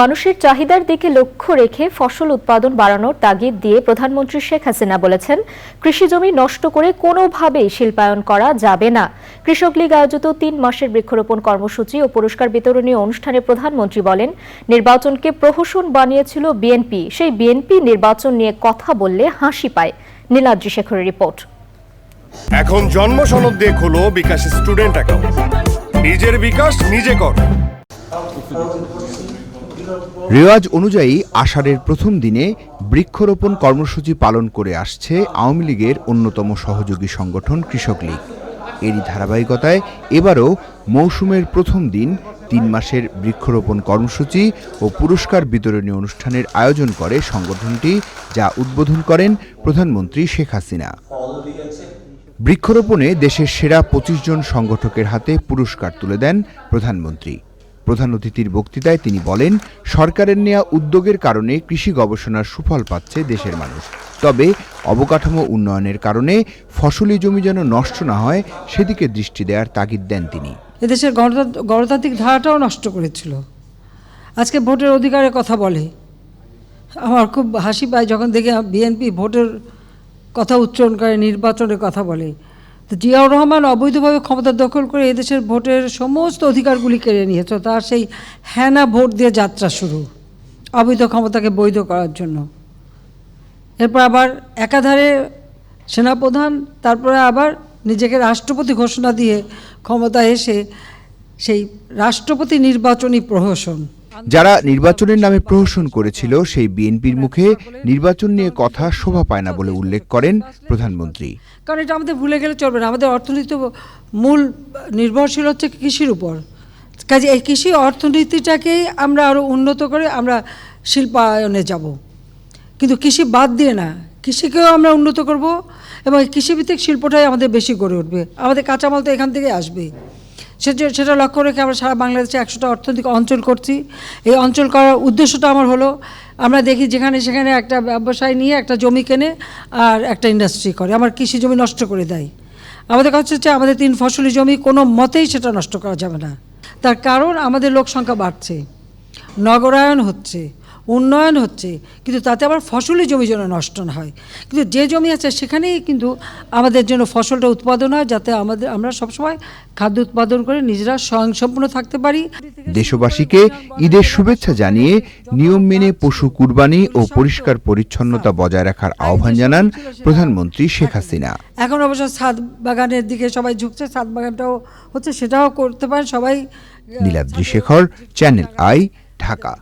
মানুষের চাহিদার দিকে লক্ষ্য রেখে ফসল উৎপাদন বাড়ানোর তাগিদ দিয়ে প্রধানমন্ত্রী শেখ হাসিনা বলেছেন, কৃষি জমি নষ্ট করে কোনোভাবেই শিল্পায়ন করা যাবে না। কৃষক লীগ আয়োজিত তিন মাসের বৃক্ষরোপণ কর্মসূচি ও পুরস্কার বিতরণী অনুষ্ঠানে প্রধানমন্ত্রী বলেন, নির্বাচনকে প্রহসন বানিয়েছিল বিএনপি। সেই বিএনপি নির্বাচন নিয়ে কথা বললে হাসি পায়। নীলাদ্রি শেখরের রিপোর্ট। এখন জন্ম সনদ দিয়ে বিকাশ স্টুডেন্ট অ্যাকাউন্ট। নিজের বিকাশ নিজে কর। রেওয়াজ অনুযায়ী আষাঢ়ের প্রথম দিনে বৃক্ষরোপণ কর্মসূচি পালন করে আসছে আওয়ামী লীগের অন্যতম সহযোগী সংগঠন কৃষক লীগ। এরই ধারাবাহিকতায় এবারও মৌসুমের প্রথম দিন তিন মাসের বৃক্ষরোপণ কর্মসূচি ও পুরস্কার বিতরণী অনুষ্ঠানের আয়োজন করে সংগঠনটি, যা উদ্বোধন করেন প্রধানমন্ত্রী শেখ হাসিনা। বৃক্ষরোপণে দেশের সেরা পঁচিশ জন সংগঠকের হাতে পুরস্কার তুলে দেন প্রধানমন্ত্রী। প্রধান অতিথির বক্তৃতায় তিনি বলেন, সরকারের নেওয়া উদ্যোগের কারণে কৃষি গবেষণার সুফল পাচ্ছে দেশের মানুষ। তবে অবকাঠামো উন্নয়নের কারণে ফসলি জমি যেন নষ্ট না হয়, সেদিকে দৃষ্টি দেওয়ার তাগিদ দেন তিনি। এদেশের গণতন্ত্র গণতান্ত্রিক ধারাটাও নষ্ট করেছিল। আজকে ভোটের অধিকারের কথা বলে। আমার খুব হাসি পায় যখন দেখি বিএনপি ভোটের কথা উচ্চারণ করে, নির্বাচনের কথা বলে। তো জিয়াউর রহমান অবৈধভাবে ক্ষমতা দখল করে এদেশের ভোটের সমস্ত অধিকারগুলি কেড়ে নিয়েছে তার সেই হ্যানা ভোট দিয়ে যাত্রা শুরু, অবৈধ ক্ষমতাকে বৈধ করার জন্য। এরপর আবার একাধারে সেনাপ্রধান, তারপরে আবার নিজেকে রাষ্ট্রপতি ঘোষণা দিয়ে ক্ষমতা এসে সেই রাষ্ট্রপতি নির্বাচনী প্রহসন যারা নির্বাচনের নামে প্রহসন করেছিল, সেই বিএনপির মুখে নির্বাচন নিয়ে কথা শোভা পায় না বলে উল্লেখ করেন প্রধানমন্ত্রী। কারণ এটা আমাদের ভুলে গেলে চলবে না। আমাদের অর্থনীতি মূল নির্ভরশীল হচ্ছে কৃষির উপর। কাজে এই কৃষি অর্থনীতিটাকেই আমরা আরও উন্নত করে আমরা শিল্পায়নে যাব। কিন্তু কৃষি বাদ দিয়ে না। কৃষিকেও আমরা উন্নত করব এবং কৃষিভিত্তিক শিল্পটাই আমাদের বেশি গড়ে উঠবে। আমাদের কাঁচামাল তো এখান থেকে আসবে সেটা সেটা লক্ষ্য রেখে আমরা সারা বাংলাদেশে একশোটা অর্থনৈতিক অঞ্চল করছি। এই অঞ্চল করার উদ্দেশ্যটা আমার হলো, আমরা দেখি যেখানে সেখানে একটা ব্যবসায় নিয়ে একটা জমি কেনে আর একটা ইন্ডাস্ট্রি করে। আমার কৃষি জমি নষ্ট করে দেয়। আমাদের কাছে হচ্ছে আমাদের তিন ফসলি জমি কোনো মতেই সেটা নষ্ট করা যাবে না। তার কারণ আমাদের লোক সংখ্যা বাড়ছে। নগরায়ন হচ্ছে। উন্নয়ন হচ্ছে কিন্তু তাতে আবার ফসলি জমি যেন নষ্ট না হয়। কিন্তু যে জমি আছে সেখানেই কিন্তু আমাদের জন্য ফসলটা উৎপাদন হয় যাতে আমাদের আমরা সবসময় খাদ্য উৎপাদন করে নিজেরা স্বয়ংসম্পূর্ণ থাকতে পারি। দেশবাসীকে ঈদের শুভেচ্ছা জানিয়ে নিয়ম মেনে পশু কুরবানি ও পরিষ্কার পরিচ্ছন্নতা বজায় রাখার আহ্বান জানান প্রধানমন্ত্রী শেখ হাসিনা। এখন অবশ্য ছাদ বাগানের দিকে সবাই ঝুঁকছে ছাদ বাগানটাও হচ্ছে সেটাও করতে পারেন সবাই। Niladri Shekhar channel I Dhaka.